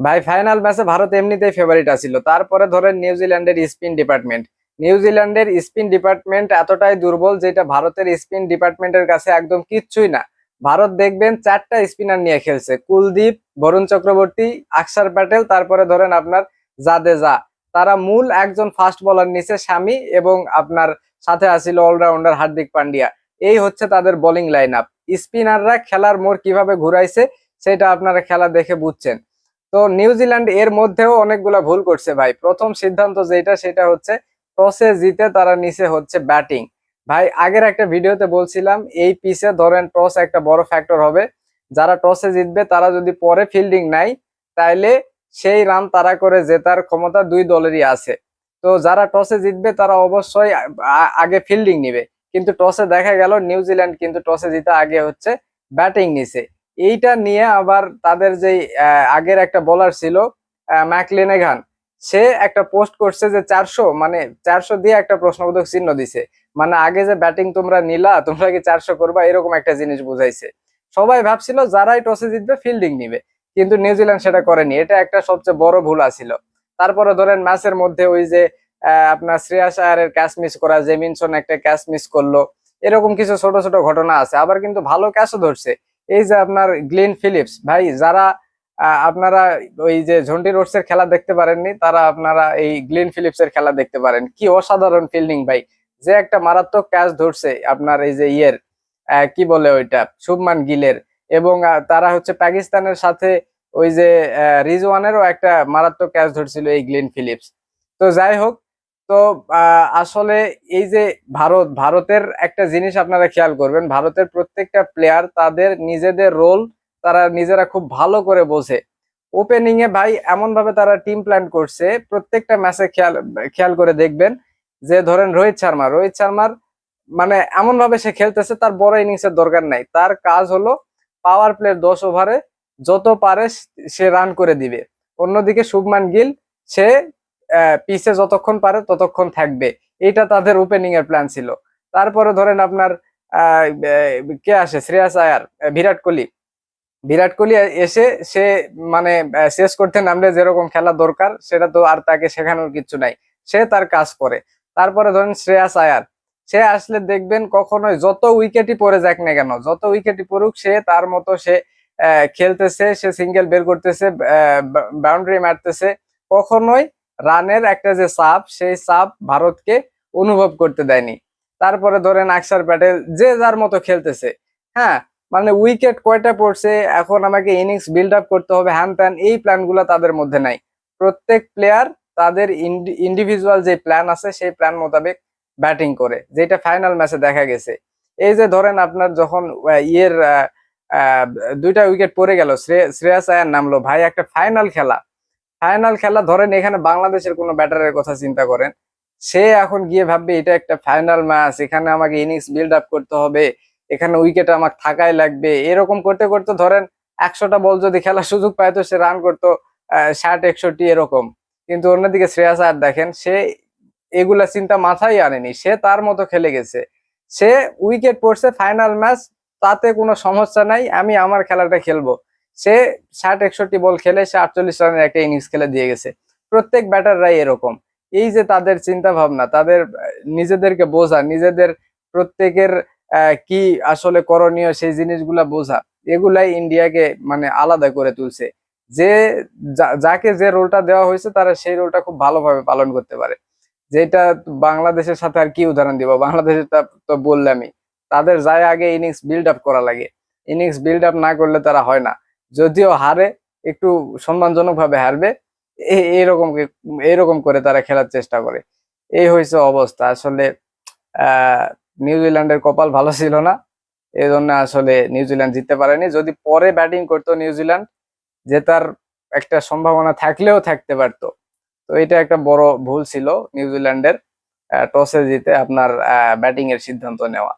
ভাই ফাইনাল ম্যাচে ভারত এমনিতেই ফেভারিট আছিল। তারপরে ধরেন নিউজিল্যান্ডের স্পিন ডিপার্টমেন্ট নিউজিল্যান্ডের স্পিন ডিপার্টমেন্ট এতটাই দুর্বল যেটা ভারতের স্পিন ডিপার্টমেন্টের কাছে একদম কিচ্ছুই না। ভারত দেখবেন চারটা স্পিনার নিয়ে খেলছে। কুলদীপ, বরুণ চক্রবর্তী, আকসার প্যাটেল, তারপরে ধরেন আপনার জাদেজা। তারা মূল একজন ফাস্ট বলার নিচে স্বামী এবং আপনার সাথে আসিল অলরাউন্ডার হার্দিক পান্ডিয়া। এই হচ্ছে তাদের বোলিং লাইন আপ স্পিনাররা খেলার মোড় কীভাবে ঘুরাইছে, সেটা আপনারা খেলা দেখে বুঝছেন। তো নিউজিল্যান্ড এর মধ্যেও অনেকগুলা ভুল করছে ভাই। প্রথম সিদ্ধান্ত যেটা, সেটা হচ্ছে টসে জিতে তারা নিচে হচ্ছে ব্যাটিং ভাই, আগের একটা ভিডিওতে বলছিলাম, এই পিসে ধরেন টস একটা বড় ফ্যাক্টর হবে। যারা টসে জিতবে, তারা যদি পরে ফিল্ডিং নেয় তাইলে সেই রান তারা করে জেতার ক্ষমতা দুই দলেরই আছে। তো যারা টসে জিতবে, তারা অবশ্যই আগে ফিল্ডিং নিবে। কিন্তু টসে দেখা গেল নিউজিল্যান্ড কিন্তু টসে জিতে আগে হচ্ছে ব্যাটিং নিছে। এইটা নিয়ে আবার তাদের আহ, আগের একটা বোলার ছিল ম্যাকলেনেগান সে একটা পোস্ট করছে যে চারশো মানে চারশো দিয়ে একটা প্রশ্নবোধক চিহ্ন দিছে। মানে আগে যে ব্যাটিং তোমরা নিলা তোমরা কি চারশো করবা? এরকম একটা জিনিস বুঝাইছে। সবাই ভাবছিল যারাই টসে জিতবে ফিল্ডিং নিবে। কিন্তু নিউজিল্যান্ড সেটা করেনি। এটা একটা সবচেয়ে বড় ভুল আছিল। তারপরে ধরেন ম্যাচের মধ্যে ওই যে আপনার শ্রেয়াস আয়ারের ক্যাচ মিস করা জেমিনসন একটা ক্যাচ মিস করল এরকম কিছু ছোট ছোট ঘটনা আছে। আবার কিন্তু ভালো ক্যাচও ধরছে। এই যে আপনার গ্লিন ফিলিপস, ভাই, যারা আপনারা ওই যে ঝন্টি রোডস এর খেলা দেখতে পারেননি, তারা আপনারা এই গ্লিন ফিলিপস এর খেলা দেখতে পারেন। কি অসাধারণ ফিল্ডিং ভাই। যে একটা মারাত্মক ক্যাচ ধরছে আপনার এই যে ইয়ের কি বলে ওইটা? শুভমান গিলের। এবং তারা হচ্ছে পাকিস্তানের সাথে ওই যে রিজওয়ানেরও একটা মারাত্মক ক্যাচ ধরছিল এই গ্লিন ফিলিপস। তো যাই হোক তো আসলে এই যে ভারত, ভারতের একটা জিনিস আপনারা খেয়াল করবেন, ভারতের প্রত্যেকটা প্লেয়ার তাদের নিজেদের রোল তারা নিজেরা খুব ভালো করে বোঝে। ওপেনিং এ ভাই এমন ভাবে তারা টিম প্ল্যান করছে, প্রত্যেকটা ম্যাচে খেয়াল খেয়াল করে দেখবেন যে ধরেন রোহিত শর্মা, রোহিত শর্মার মানে এমন ভাবে সে খেলতেছে, তার বড় ইনিংস এর দরকার নাই। তার কাজ হলো পাওয়ার প্লের দশ ওভারে যত পারে সে রান করে দিবে। অন্যদিকে শুভমান গিল, সে পিসে যতক্ষণ পারে ততক্ষণ থাকবে। এটা তাদের ওপেনিং এর প্ল্যান ছিল। তারপরে ধরেন আপনার কে আসে? শ্রেয়াস আয়ার বিরাট কোহলি। বিরাট কোহলি এসে সে মানে শেষ করতে নামলে যেরকম খেলা দরকার, সেটা তো আর তাকে শেখানোর কিছু নাই। সে তার কাজ করে। তারপরে ধরেন শ্রেয়াস আয়ার, সে আসলে দেখবেন কখনোই যত উইকেটই পড়ে যাক না কেন, যত উইকেটই পড়ুক, সে তার মতো সে খেলতেছে, সে সিঙ্গেল বের করতেছে বাউন্ডারি মারতেছে, কখনোই রানের একটা যে চাপ সেই চাপ ভারতকে অনুভব করতে দেয়নি। তারপরে ধরেন আকসার প্যাটেল যে যার মতো খেলতেছে। হ্যাঁ মানে উইকেট কয়টা পড়ছে, এখন আমাকে ইনিংস বিল্ড আপ করতে হবে, হ্যান ত্যান, এই প্ল্যানগুলা তাদের মধ্যে নাই। প্রত্যেক প্লেয়ার তাদের ইন্ডিভিজুয়াল যে প্ল্যান আছে, সেই প্ল্যান মোতাবেক ব্যাটিং করে, যেটা ফাইনাল ম্যাচে দেখা গেছে। এই যে ধরেন আপনার যখন ইয়ের দুইটা উইকেট পড়ে গেল, শ্রে- শ্রেয়াস আয়ার নামলো, ভাই, একটা ফাইনাল খেলা। ফাইনাল খেলা, ধরেন এখানে বাংলাদেশের কোনো ব্যাটারের কথা চিন্তা করেন, সে এখন গিয়ে ভাববে, এটা একটা ফাইনাল ম্যাচ এখানে আমাকে ইনিংস বিল্ড আপ করতে হবে, এখানে উইকেট আমার থাকাই লাগবে। এরকম করতে করতে ধরেন একশোটা বল যদি খেলার সুযোগ পায়, তো সে রান করতো ষাট, একষট্টি, এরকম। কিন্তু অন্যদিকে শ্রেয়াস আয়ার দেখেন, সে এগুলা চিন্তা মাথায় আনেনি, সে তার মতো খেলে গেছে। সে উইকেট পড়ছে ফাইনাল ম্যাচ তাতে কোনো সমস্যা নাই, আমি আমার খেলাটা খেলব। সে ষাট, একষট্টি বল খেলে সে আটচল্লিশ রানের একটা ইনিংস খেলে দিয়ে গেছে। প্রত্যেক ব্যাটাররাই এরকম। এই যে তাদের চিন্তা ভাবনা তাদের নিজেদেরকে বোঝা, নিজেদের প্রত্যেকের কি আসলে করণীয় সেই জিনিসগুলা বোঝা, এগুলাই ইন্ডিয়াকে মানে আলাদা করে তুলছে। যে যাকে যে রোলটা দেওয়া হয়েছে, তারা সেই রোলটা খুব ভালোভাবে পালন করতে পারে। যেটা বাংলাদেশের সাথে আর কি উদাহরণ দিব? বাংলাদেশের তো বললামই, তাদের যায় আগে ইনিংস বিল্ড আপ করা লাগে। ইনিংস বিল্ড আপ না করলে তারা হয় না। যদিও হারে, একটু সম্মানজনক ভাবে হারবে এইরকম এইরকম করে তারা খেলার চেষ্টা করে। এই হয়েছে অবস্থা। আসলে নিউজিল্যান্ডের কপাল ভালো ছিল না। এই জন্য আসলে নিউজিল্যান্ড জিততে পারেনি। যদি পরে ব্যাটিং করতো নিউজিল্যান্ড জেতার একটা সম্ভাবনা থাকলেও থাকতে পারতো। তো এটা একটা বড় ভুল ছিল নিউজিল্যান্ডের টসে জিতে আপনার ব্যাটিং এর সিদ্ধান্ত নেওয়া।